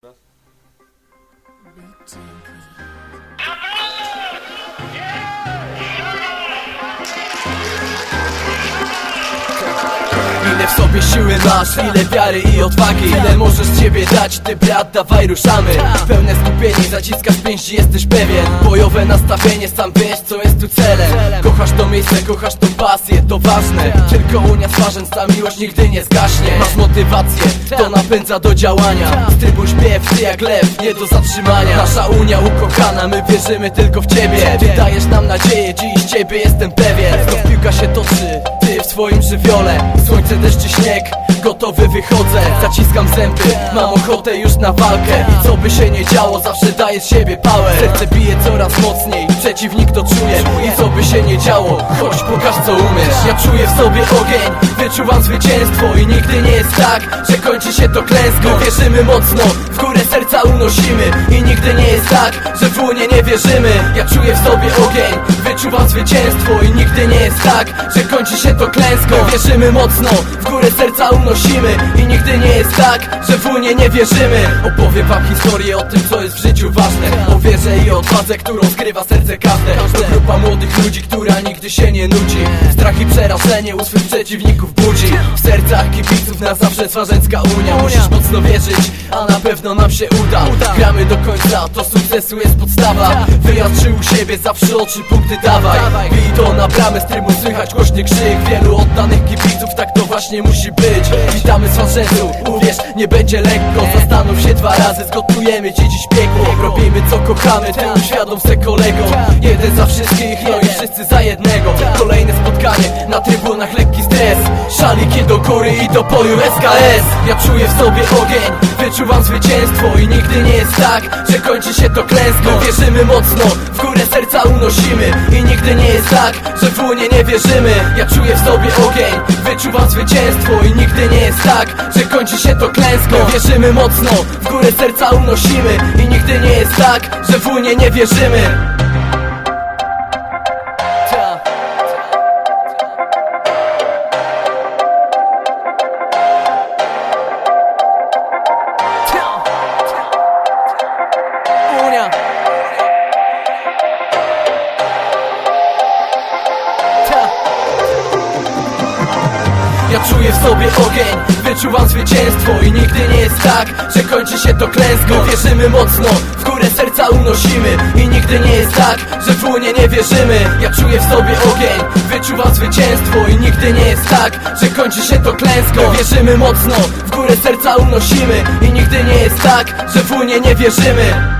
Bitches. Ile w sobie siły masz, ile wiary i odwagi? Ile możesz z siebie dać, ty brat, dawaj ruszamy. Pełne skupienie, zaciskasz pięści, jesteś pewien. Bojowe nastawienie, sam wiesz co jest tu celem. Kochasz to miejsce, kochasz tą pasję, to ważne. Tylko unia smażąc, ta miłość nigdy nie zgaśnie. Masz motywację, to napędza do działania. Z trybu śpiew, ty jak lew, nie do zatrzymania. Nasza unia ukochana, my wierzymy tylko w ciebie. Ty dajesz nam nadzieję, dziś ciebie jestem pewien. Znów piłka się toczy, ty w swoim żywiole. Słońce, deszcz czy śnieg, gotowy wychodzę. Zaciskam zęby, mam ochotę już na walkę. I co by się nie działo, zawsze daję z siebie pałę. Serce bije coraz mocniej, przeciwnik to czuje. I co by się nie działo, chodź pokaż co umiesz. Ja czuję w sobie ogień, wyczuwam zwycięstwo. I nigdy nie jest tak, że kończy się to klęską. Wierzymy mocno, w górę serca unosimy. I nigdy nie jest tak, że w Unię nie wierzymy. Ja czuję w sobie ogień, wyczuwam zwycięstwo I nigdy nie jest tak, że kończy się to klęską. Wierzymy mocno, w górę serca unosimy. I nigdy nie jest tak, że w Unię nie wierzymy. Opowiem wam historię o tym, co jest w życiu ważne. O wierze i odwadze, którą skrywa serce każde. To grupa młodych ludzi, która nigdy się nie nudzi. Strach i przerażenie u swych przeciwników budzi. W sercach kibiców na zawsze Swarzęcka Unia. Musisz mocno wierzyć, a na pewno nam się uda. Gramy do końca, to sukcesu jest podstawa. Wyjazd u siebie, zawsze oczy punkty dawaj Bij to na bramę, z trybu słychać głośny krzyk. Wielu oddanych kibiców, właśnie musi być. Witamy z Swarzencu, uwierz, nie będzie lekko. Zastanów się dwa razy, zgotujemy ci dziś piekło. Robimy co kochamy, ty uświadom se kolego. Jeden za wszystkich, no i wszyscy za jednego. Kolejne spotkanie, na trybunach. Lekki stres. Szaliki do góry i do boju SKS Ja czuję w sobie ogień, wyczuwam zwycięstwo I nigdy nie jest tak, że kończy się to klęską. Wierzymy mocno, w górę serca unosimy. I nigdy nie jest tak, że w Unię nie wierzymy. Ja czuję w sobie wyczuwam zwycięstwo I nigdy nie jest tak, że kończy się to klęską. Wierzymy mocno, w górę serca unosimy I nigdy nie jest tak, że w Unię nie wierzymy Ja czuję w sobie ogień, wyczuwam zwycięstwo I nigdy nie jest tak, że kończy się to klęską. Wierzymy mocno, w górę serca unosimy I nigdy nie jest tak, że w Unię nie wierzymy. Ja czuję w sobie ogień, wyczuwam zwycięstwo I nigdy nie jest tak, że kończy się to klęską. Wierzymy mocno, w górę serca unosimy I nigdy nie jest tak, że w Unię nie wierzymy